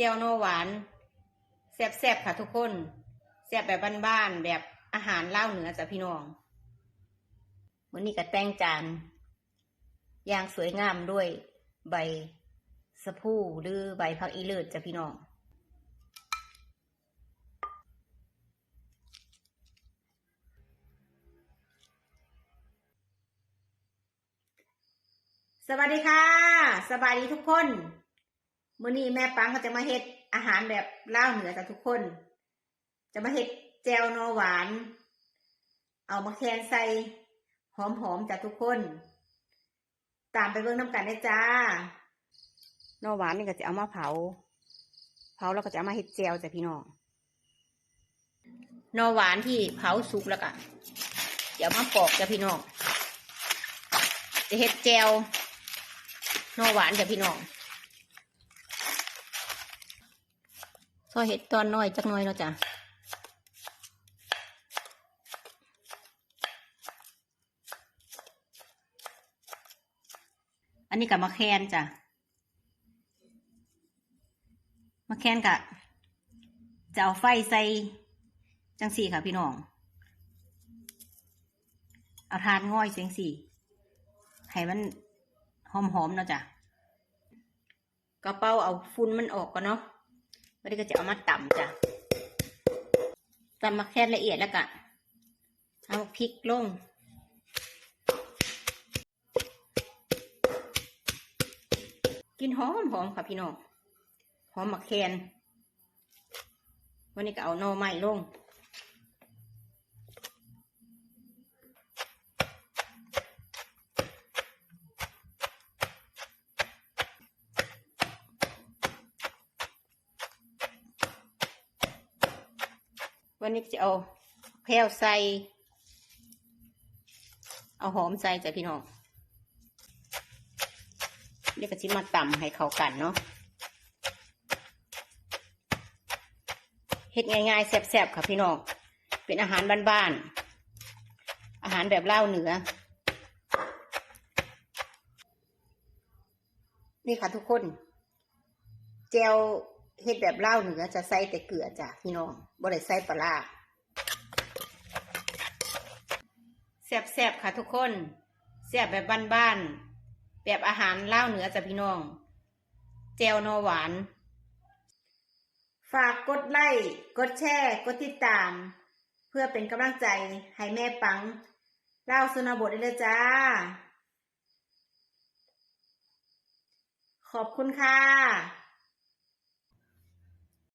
เจียวโนหวานแซ่บๆค่ะทุกคนแซ่บแบบบ้านๆแบบอาหารเล่าเหนือจ้ะพี่น้องวันนี้ก็แต่งจานอย่างสวยงามด้วยใบสะพูหรือใบผักอีเลิศจ้ะพี่น้องสวัสดีค่ะ สบายดีทุกคน มื้อนี้แม่ปังก็จะมาเฮ็ดอาหารแบบเล่าเหนือจ้ะทุกคน จะมาเฮ็ดแจวนอหวาน เอามาแคนใส่หอมๆจ้ะทุกคน ตามไปเบิ่งน้ำกันได้จ้านอหวานนี่ก็จะเอามาเผา เผาแล้วก็จะเอามาเฮ็ดแจวจ้ะพี่น้องนอหวานที่เผาสุกแล้วก็เดี๋ยวมาปอกจ้ะพี่น้องจะเฮ็ดแจวนอหวานจ้ะพี่น้อง ซอยเห็ดตอนน้อยจักหน้อยเนาะจ้ะอันนี้กับมะแคนจ้ะมะแคนกะจะเอาไฟใส่จังสี่ค่ะพี่น้อง เอาทานง่อยเสียงสี่ให้มันหอมๆเนาะจ้ะกระเป๋าเอาฝุ่นมันออกก่อนเนาะ วันนี้ก็จะเอามาตำจ้ะตำมาแค่ละเอียดแล้วก็เอาพริกลงกินหอมหอมค่ะพี่น้องหอมมะแคนวันนี้ก็เอาโน่อไม้ลง วันนี้จะเอาแพรวใส่ เอาหอมใส่จ้ะพี่น้องเดี๋ยวก็จิมาตำให้เข้ากันเนาะเฮ็ดง่ายๆแซ่บๆค่ะพี่น้องเป็นอาหารบ้านๆอาหารแบบเล่าเหนือ นี่ค่ะทุกคน เจล เฮ็ดแบบเล่าเหนือจะใส่แต่เกลือจ้ะพี่น้องบ่ได้ใส่ปลาแซ่บๆค่ะทุกคนแซ่บแบบบ้านๆแบบอาหารเล่าเหนือจ้ะพี่น้องเจลนอหวาน ฝากกดไลค์กดแชร์กดติดตาม เพื่อเป็นกำลังใจให้แม่ปังเล่าสุนบทได้เลยจ้า ขอบคุณค่ะ